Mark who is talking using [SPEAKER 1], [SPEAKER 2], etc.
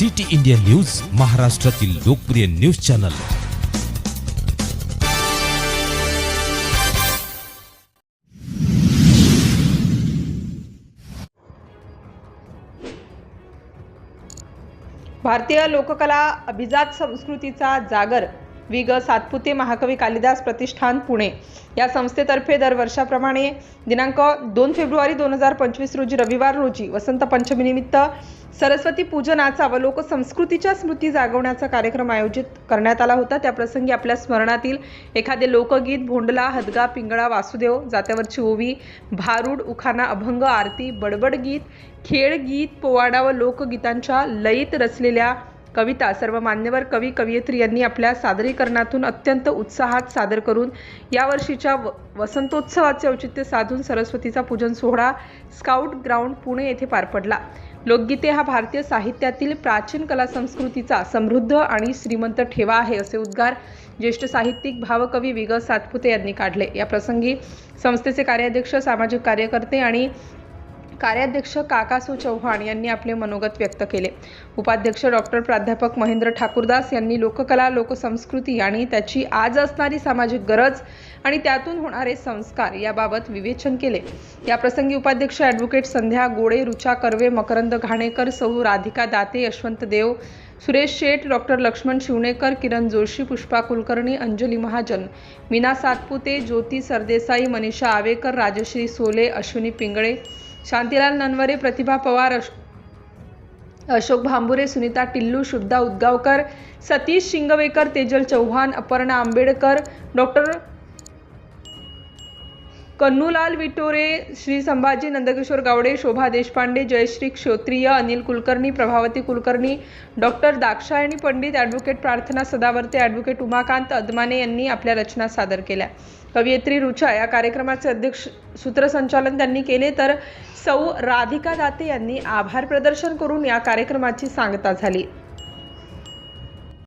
[SPEAKER 1] City India news महाराष्ट्रातील लोकप्रिय news channel.
[SPEAKER 2] भारतीय लोककला अभिजात संस्कृतीचा जागर. वि ग सातपुते महाकवी कालिदास प्रतिष्ठान पुणे. या संस्थेतर्फे दरवर्षाप्रमाणे दिनांक दोन फेब्रुवारी दोन हजार पंचवीस रोजी रविवार रोजी वसंत पंचमीनिमित्त सरस्वती पूजनाचा व लोकसंस्कृतीच्या स्मृती जागवण्याचा कार्यक्रम आयोजित करण्यात आला होता. त्याप्रसंगी आपल्या स्मरणातील एखादे लोकगीत भोंडला हदगा पिंगळा वासुदेव जात्यावरची ओवी भारूड उखाना अभंग आरती बडबड गीत खेळ गीत पोवाडा व लोकगीतांच्या लयीत रचलेल्या कविता सर्व मान्यवर कवी कवयित्री यांनी आपल्या सादरीकरणातून अत्यंत उत्साहात सादर करून यावर्षीच्या व वसंतोत्सवाचे औचित्य साधून सरस्वतीचा पूजन सोहळा स्काउट ग्राउंड पुणे येथे पार पडला. लोकगीते हा भारतीय साहित्यातील प्राचीन कला संस्कृतीचा समृद्ध आणि श्रीमंत ठेवा आहे असे उद्गार ज्येष्ठ साहित्यिक भावकवी विग सातपुते यांनी काढले. या प्रसंगी संस्थेचे कार्याध्यक्ष सामाजिक कार्यकर्ते आणि कार्याध्यक्ष काकासू चव्हाण यांनी आपले मनोगत व्यक्त केले. उपाध्यक्ष डॉक्टर प्राध्यापक महेंद्र ठाकूरदास यांनी लोककला लोकसंस्कृती आणि त्याची आज असणारी सामाजिक गरज आणि त्यातून होणारे संस्कार याबाबत विवेचन केले. याप्रसंगी उपाध्यक्ष ॲडव्होकेट संध्या गोडे रुचा कर्वे मकरंद घाणेकर सौ राधिका दाते यशवंत देव सुरेश शेठ डॉक्टर लक्ष्मण शिवणेकर किरण जोशी पुष्पा कुलकर्णी अंजली महाजन मीना सातपुते ज्योती सरदेसाई मनीषा आवेकर राजश्री सोले अश्विनी पिंगळे शांतीलाल ननवरे प्रतिभा पवार अश Ashok Bhambure Sunita Tillu Shuddha Udgaonkar Satish Shingvekar Tejal Chavan Aparna Ambedkar doctor Kannulal Vitore Shri Sambhaji Nandkishor Gawade Shobha Deshpande Jayashree Kshotriya Anil Kulkarni Prabhavati Kulkarni doctor Dakshayani Pandit advocate Prarthana Sadavarte advocate Umakant अदमाने यांनी आपल्या रचना सादर केल्या. कवयित्री रुचा या कार्यक्रमाचे अध्यक्ष सूत्रसंचालन त्यांनी केले तर सौ राधिका दाते यांनी आभार प्रदर्शन करून या कार्यक्रमाची सांगता झाली.